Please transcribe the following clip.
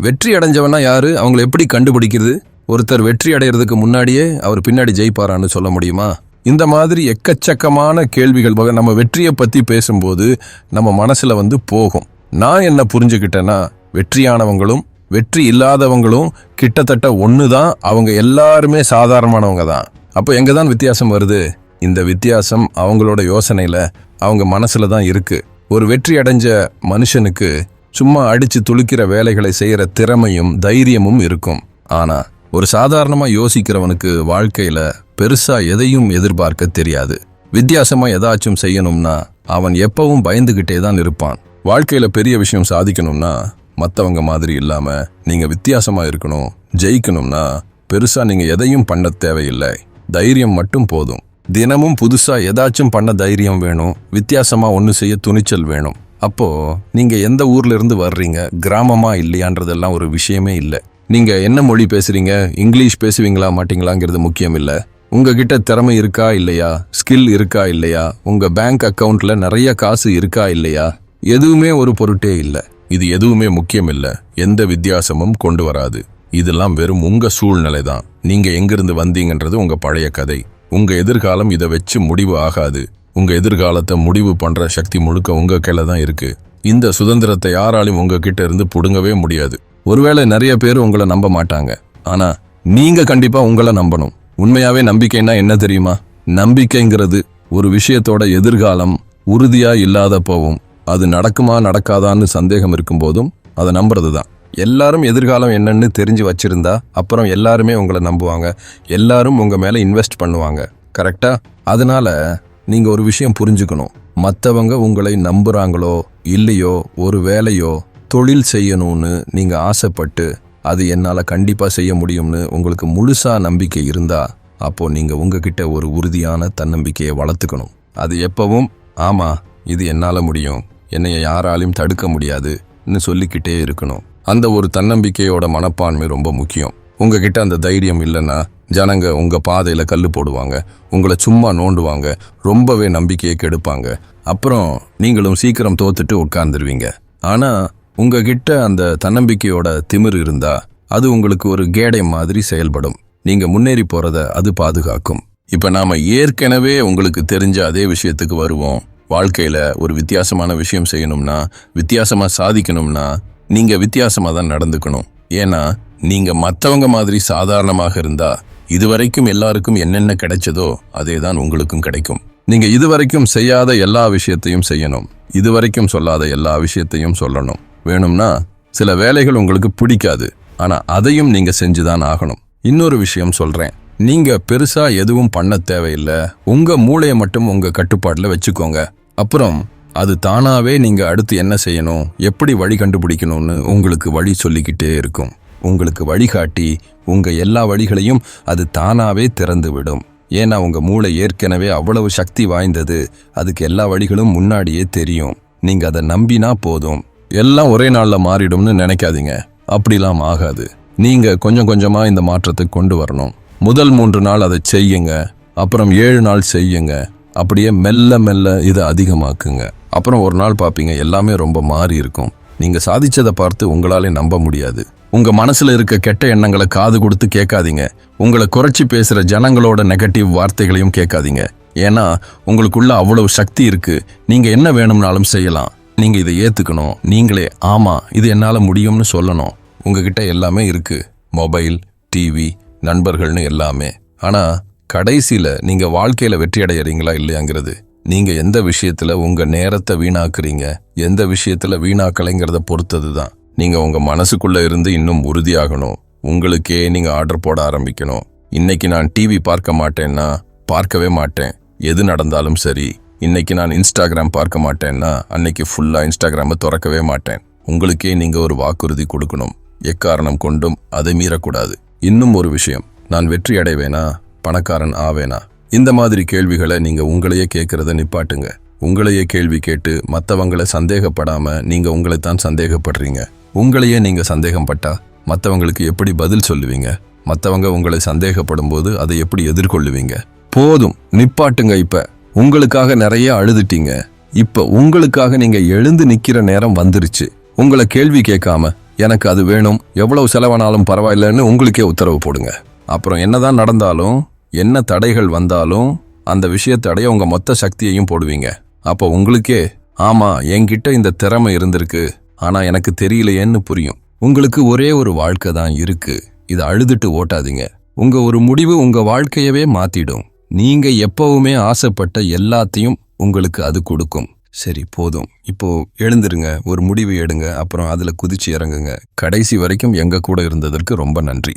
வெற்றி அடைஞ்சவனா யாரு? அவங்களை எப்படி கண்டுபிடிக்கிறது? ஒருத்தர் வெற்றி அடைகிறதுக்கு முன்னாடியே அவர் பின்னாடி ஜெயிப்பாரான்னு சொல்ல முடியுமா? இந்த மாதிரி எக்கச்சக்கமான கேள்விகள் நம்ம வெற்றியை பத்தி பேசும்போது நம்ம மனசுல வந்து போகும். நான் என்ன புரிஞ்சுக்கிட்டேன்னா வெற்றியானவங்களும் வெற்றி இல்லாதவங்களும் கிட்டத்தட்ட ஒன்று தான் அவங்க எல்லாருமே சாதாரணமானவங்க தான். அப்போ எங்கே தான் வித்தியாசம் வருது? இந்த வித்தியாசம் அவங்களோட யோசனையில் அவங்க மனசில் தான் இருக்குது ஒரு வெற்றி அடைஞ்ச மனுஷனுக்கு சும்மா அடித்து துளிக்கிற வேலைகளை செய்கிற திறமையும் தைரியமும் இருக்கும். ஆனால் ஒரு சாதாரணமாக யோசிக்கிறவனுக்கு வாழ்க்கையில் பெருசாக எதையும் எதிர்பார்க்க தெரியாது. வித்தியாசமாக ஏதாச்சும் செய்யணும்னா அவன் எப்பவும் பயந்துக்கிட்டே தான் இருப்பான். வாழ்க்கையில் பெரிய விஷயம் சாதிக்கணும்னா மற்றவங்க மாதிரி இல்லாமல் நீங்கள் வித்தியாசமாக இருக்கணும் ஜெயிக்கணும்னா பெருசாக நீங்கள் எதையும் பண்ண தேவையில்லை. தைரியம் மட்டும் போதும். தினமும் புதுசாக ஏதாச்சும் பண்ண தைரியம் வேணும் வித்தியாசமாக ஒன்று செய்ய துணிச்சல் வேணும். அப்போது நீங்கள் எந்த ஊர்லேருந்து வர்றீங்க? கிராமமாக இல்லையான்றதெல்லாம் ஒரு விஷயமே இல்லை. நீங்கள் என்ன மொழி பேசுகிறீங்க இங்கிலீஷ் பேசுவீங்களா மாட்டீங்களாங்கிறது முக்கியம் இல்லை. உங்ககிட்ட திறமை இருக்கா இல்லையா? ஸ்கில் இருக்கா இல்லையா? உங்கள் பேங்க் அக்கௌண்ட்டில் நிறைய காசு இருக்கா இல்லையா? எதுவுமே ஒரு பொருட்டே இல்லை. இது எதுவுமே முக்கியம் இல்லை. எந்த வித்தியாசமும் கொண்டு வராது. இதெல்லாம் வெறும் உங்கள் சூழ்நிலை தான். நீங்கள் எங்கிருந்து வந்தீங்கன்றது உங்கள் பழைய கதை. உங்கள் எதிர்காலம் இதை வச்சு முடிவு ஆகாது. உங்கள் எதிர்காலத்தை முடிவு பண்ணுற சக்தி முழுக்க உங்கள் கையில் தான் இருக்குது இந்த சுதந்திரத்தை யாராலையும் உங்ககிட்ட இருந்து பிடுங்கவே முடியாது. ஒருவேளை நிறைய பேர் உங்களை நம்ப மாட்டாங்க. ஆனால் நீங்கள் கண்டிப்பாக உங்களை நம்பணும். உண்மையாகவே நம்பிக்கைன்னா என்ன தெரியுமா? நம்பிக்கைங்கிறது ஒரு விஷயத்தோட எதிர்காலம் உறுதியாக இல்லாத போவும். அது நடக்குமா நடக்காதான்னு சந்தேகம் இருக்கும்போதும் அதை நம்புறது தான் எல்லாரும் எதிர்காலம் என்னன்னு தெரிஞ்சு வச்சிருந்தா அப்புறம் எல்லாருமே உங்களை நம்புவாங்க. எல்லாரும் உங்கள் மேலே இன்வெஸ்ட் பண்ணுவாங்க. கரெக்டாக அதனால நீங்க ஒரு விஷயம் புரிஞ்சுக்கணும். மற்றவங்க உங்களை நம்புறாங்களோ இல்லையோ ஒரு வேலையோ தொழில் செய்யணும்னு நீங்க ஆசைப்பட்டு அது என்னால் கண்டிப்பாக செய்ய முடியும்னு உங்களுக்கு முழுசாக நம்பிக்கை இருந்தால் அப்போது நீங்கள் உங்ககிட்ட ஒரு உறுதியான தன்னம்பிக்கையை வளர்த்துக்கணும். அது எப்பவும் ஆமாம் இது என்னால் முடியும். என்னைய யாராலையும் தடுக்க முடியாதுன்னு சொல்லிக்கிட்டே இருக்கணும். அந்த ஒரு தன்னம்பிக்கையோட மனப்பான்மை ரொம்ப முக்கியம். உங்ககிட்ட அந்த தைரியம் இல்லைன்னா ஜனங்க உங்கள் பாதையில் கல் போடுவாங்க. உங்களை சும்மா நோண்டுவாங்க. ரொம்பவே நம்பிக்கையை கெடுப்பாங்க. அப்புறம் நீங்களும் சீக்கிரம் தோத்துட்டு உட்கார்ந்துருவீங்க. ஆனால் உங்ககிட்ட அந்த தன்னம்பிக்கையோட திமிரு இருந்தா அது உங்களுக்கு ஒரு கேடை மாதிரி செயல்படும். நீங்கள் முன்னேறி போகிறத அது பாதுகாக்கும். இப்போ நாம் ஏற்கனவே உங்களுக்கு தெரிஞ்ச அதே விஷயத்துக்கு வருவோம். வாழ்க்கையில் ஒரு வித்தியாசமான விஷயம் செய்யணும்னா வித்தியாசமாக சாதிக்கணும்னா நீங்கள் வித்தியாசமாக தான் நடந்துக்கணும். ஏன்னா நீங்கள் மற்றவங்க மாதிரி சாதாரணமாக இருந்தால் இதுவரைக்கும் எல்லாருக்கும் என்னென்ன கிடைச்சதோ அதே தான் உங்களுக்கும் கிடைக்கும். நீங்க இதுவரைக்கும் செய்யாத எல்லா விஷயத்தையும் செய்யணும். இதுவரைக்கும் சொல்லாத எல்லா விஷயத்தையும் சொல்லணும். வேணும்னா சில வேலைகள் உங்களுக்கு பிடிக்காது. ஆனா அதையும் நீங்க செஞ்சுதான் ஆகணும். இன்னொரு விஷயம் சொல்றேன். நீங்க பெருசா எதுவும் பண்ண தேவையில்லை. உங்க மூளையை மட்டும் உங்க கட்டுப்பாட்டில் வச்சுக்கோங்க. அப்புறம் அது தானாவே நீங்க அடுத்து என்ன செய்யணும்? எப்படி வழி கண்டுபிடிக்கணும்னு உங்களுக்கு வழி சொல்லிக்கிட்டே இருக்கும். உங்களுக்கு வழிகாட்டி உங்கள் எல்லா வழிகளையும் அது தானாகவே திறந்துவிடும். ஏன்னா உங்கள் மூளை ஏற்கனவே அவ்வளவு சக்தி வாய்ந்தது. அதுக்கு எல்லா வழிகளும் முன்னாடியே தெரியும். நீங்கள் அதை நம்பினா போதும். எல்லாம் ஒரே நாளில் மாறிடும்னு நினைக்காதீங்க. அப்படிலாம் ஆகாது. நீங்கள் கொஞ்சம் கொஞ்சமாக இந்த மாற்றத்தை கொண்டு வரணும். முதல் மூன்று நாள் அதை செய்யுங்க. அப்புறம் ஏழு நாள் செய்யுங்க. அப்படியே மெல்ல மெல்ல இதை அதிகமாக்குங்க. அப்புறம் ஒரு நாள் பார்ப்பீங்க எல்லாமே ரொம்ப மாறி இருக்கும். நீங்கள் சாதிச்சதை பார்த்து உங்களாலே நம்ப முடியாது. உங்க மனசுல இருக்க கெட்ட எண்ணங்களை காது கொடுத்து கேட்காதீங்க. உங்களை குறைச்சி பேசுற ஜனங்களோட நெகட்டிவ் வார்த்தைகளையும் கேட்காதீங்க. ஏன்னா உங்களுக்குள்ள அவ்வளவு சக்தி இருக்கு. நீங்க என்ன வேணும்னாலும் செய்யலாம். நீங்க இதை ஏத்துக்கணும். நீங்களே ஆமா இது என்னால முடியும்னு சொல்லணும். உங்ககிட்ட எல்லாமே இருக்கு. மொபைல் டிவி நண்பர்கள்னு எல்லாமே. ஆனா கடைசியில நீங்க வாழ்க்கையில வெற்றி அடையறீங்களா இல்லையாங்கிறது. நீங்க எந்த விஷயத்துல உங்க நேரத்தை வீணாக்குறீங்க? எந்த விஷயத்துல வீணாக்கலைங்கிறத பொறுத்தது தான் நீங்கள் உங்கள் மனசுக்குள்ளே இருந்து இன்னும் உறுதியாகணும். உங்களுக்கே நீங்கள் ஆர்டர் போட ஆரம்பிக்கணும். இன்னைக்கு நான் டிவி பார்க்க மாட்டேன்னா பார்க்கவே மாட்டேன். எது நடந்தாலும் சரி இன்னைக்கு நான் இன்ஸ்டாகிராம் பார்க்க மாட்டேன்னா அன்னைக்கு ஃபுல்லாக இன்ஸ்டாகிராமை திறக்கவே மாட்டேன். உங்களுக்கே நீங்கள் ஒரு வாக்குறுதி கொடுக்கணும். எக்காரணம் கொண்டும் அதை மீறக்கூடாது. இன்னும் ஒரு விஷயம் நான் வெற்றி அடைவேனா? பணக்காரன் ஆவேனா? இந்த மாதிரி கேள்விகளை நீங்கள் உங்களையே கேட்குறத நிப்பாட்டுங்க. உங்களையே கேள்வி கேட்டு மற்றவங்களை சந்தேகப்படாமல் நீங்கள் உங்களைத்தான் சந்தேகப்படுறீங்க. உங்களையே நீங்கள் சந்தேகப்பட்டா மற்றவங்களுக்கு எப்படி பதில் சொல்லுவீங்க? மற்றவங்க உங்களை சந்தேகப்படும் போது அதை எப்படி எதிர்கொள்ளுவீங்க? போதும் நிப்பாட்டுங்க இப்போ. உங்களுக்காக நிறைய அழுதுட்டீங்க. இப்போ உங்களுக்காக நீங்கள் எழுந்து நிற்கிற நேரம் வந்துருச்சு. உங்களை கேள்வி கேட்காம எனக்கு அது வேணும் எவ்வளவு செலவானாலும் பரவாயில்லைன்னு உங்களுக்கே உத்தரவு போடுங்க. அப்புறம் என்னதான் நடந்தாலும் என்ன தடைகள் வந்தாலும் அந்த விஷயத்தை அடைய உங்கள் மொத்த சக்தியையும் போடுவீங்க. அப்போ உங்களுக்கே ஆமாம் என்கிட்ட இந்த திறமை இருந்திருக்கு. ஆனால் எனக்கு தெரியலையேன்னு புரியும். உங்களுக்கு ஒரே ஒரு வாழ்க்கை தான் இருக்கு. இதை அழுதுட்டு ஓட்டாதீங்க. உங்க ஒரு முடிவு உங்க வாழ்க்கையவே மாத்திடும். நீங்க எப்பவுமே ஆசைப்பட்ட எல்லாத்தையும் உங்களுக்கு அது கொடுக்கும். சரி போதும். இப்போ எழுந்துருங்க. ஒரு முடிவு எடுங்க. அப்புறம் அதில் குதிச்சு இறங்குங்க. கடைசி வரைக்கும் எங்க கூட இருந்ததற்கு ரொம்ப நன்றி.